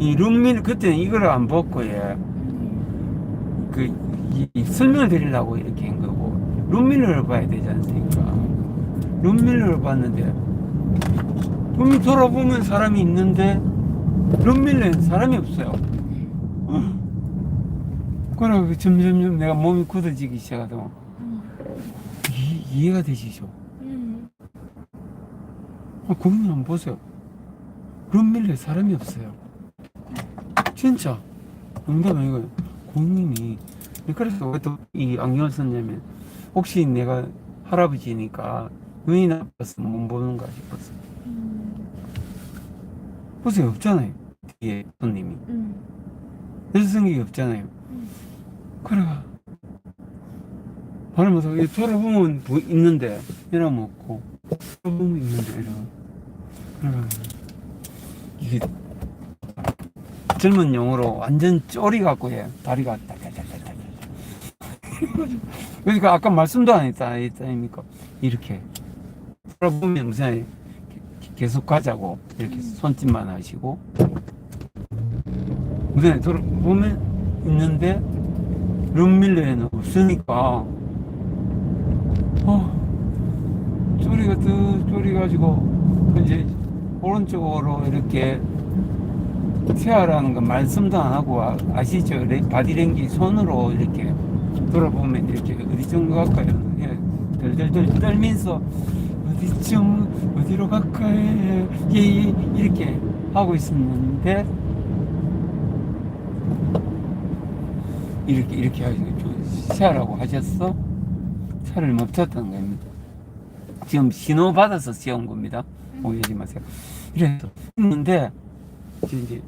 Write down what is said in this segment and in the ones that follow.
이 룸밀 그때는 이걸 안 벗고 예. 그 이, 이 설명을 드리려고 이렇게 한 거고 룸밀러를 봐야 되지 않습니까? 룸밀러를 봤는데 룸밀 돌아보면 사람이 있는데 룸밀러엔 사람이 없어요. 그래 점점점 내가 몸이 굳어지기 시작하더만 이, 이해가 되시죠? 음. 아, 고객님 한번 보세요. 룸밀러에 사람이 없어요. 진짜. 농담 아니고요. 고객님이 그래서 왜 또이 안경을 썼냐면 혹시 내가 할아버지니까 눈이 나빠서 못 보는가 싶었어. 음. 보세요. 없잖아요. 뒤에 손님이. 음. 여성이 없잖아요. 음. 그래가 이 돌아보면 뭐 있는데 이러면 없고 돌아보면 있는데 이러면 그래가 이게 젊은 용어로 완전 쪼리 갖고 해. 다리가 그러니까 아까 말씀도 안 했다 했다니까. 이렇게. 돌아보면 무슨 계속 가자고 이렇게 손짓만 하시고. 무슨 돌아보면 있는데 룸밀러에는 없으니까. 어 쪼리가 뜨 쪼리 가지고 이제 오른쪽으로 이렇게 세하라는 거 말씀도 안 하고 아- 아시죠? 레- 바디랭귀 손으로 이렇게 돌아보면 이렇게 어디쯤 갈까요? 예, 덜덜덜 떨면서 어디쯤 어디로 갈까요? 예, 예, 이렇게 하고 있었는데 이렇게 이렇게 하시고 좀 세하라고 하셨어? 차를 멈췄다는 겁니다. 지금 신호 받아서 세운 겁니다. 오해하지 마세요. 이래서 했는데 이제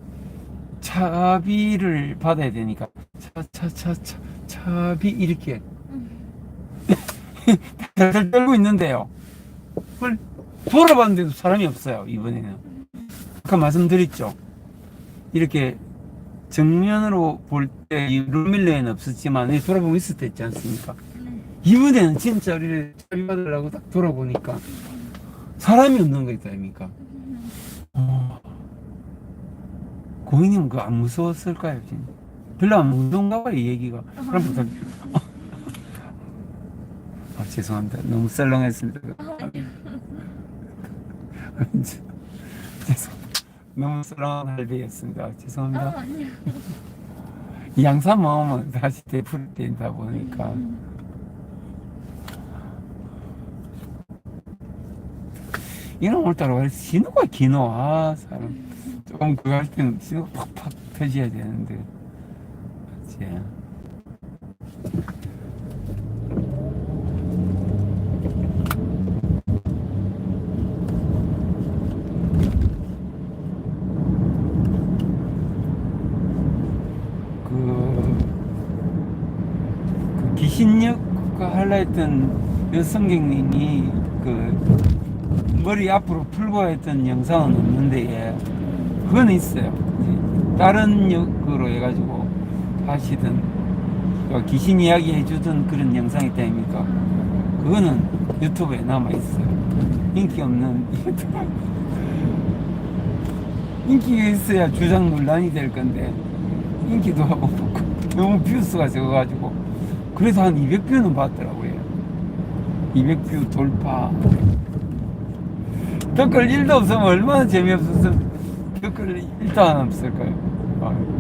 차비를 받아야 되니까 차차차차 차비 이렇게 음. 달달 떨고 있는데요. 그걸 돌아봤는데도 사람이 없어요 이번에는. 아까 말씀드렸죠. 이렇게 정면으로 볼 때 이 룸밀러에는 없었지만 이 돌아보면 있을 때 있지 않습니까? 네. 이번에는 진짜 우리를 차비 받으려고 딱 돌아보니까 사람이 없는 거 있다 아닙니까? 어. 고객님 그거 안 무서웠을까요? 진짜? 별로 안 무서운가 봐요 이 얘기가 그럼 부탁 아 죄송합니다 너무 썰렁했습니다 죄송 너무 썰렁한 할배였습니다 죄송합니다 아. 양산 먹으면 다시 되풀이 된다 보니까 오늘따라 왜 신호가 기노. 아 사람. 조금 그거 할 때는 신호가 팍팍 터져야 되는데. 맞지 그, 그 귀신역과 할라 했던 여성객님이 그 머리 앞으로 풀고 했던 영상은 없는데 예. 그건 있어요. 이제 다른 역으로 해가지고 하시던 그 귀신 이야기 해주던 그런 영상이 있다 아닙니까? 그거는 유튜브에 남아 있어요. 인기 없는 유튜브. 인기가 있어야 주장 논란이 될 건데 인기도 하고 너무 뷰수가 적어가지고 그래서 한 200뷰는 봤더라고요. 200뷰 돌파. 댓글 1도 없으면 얼마나 재미없어서 댓글 1도 안 없을까요? 아유.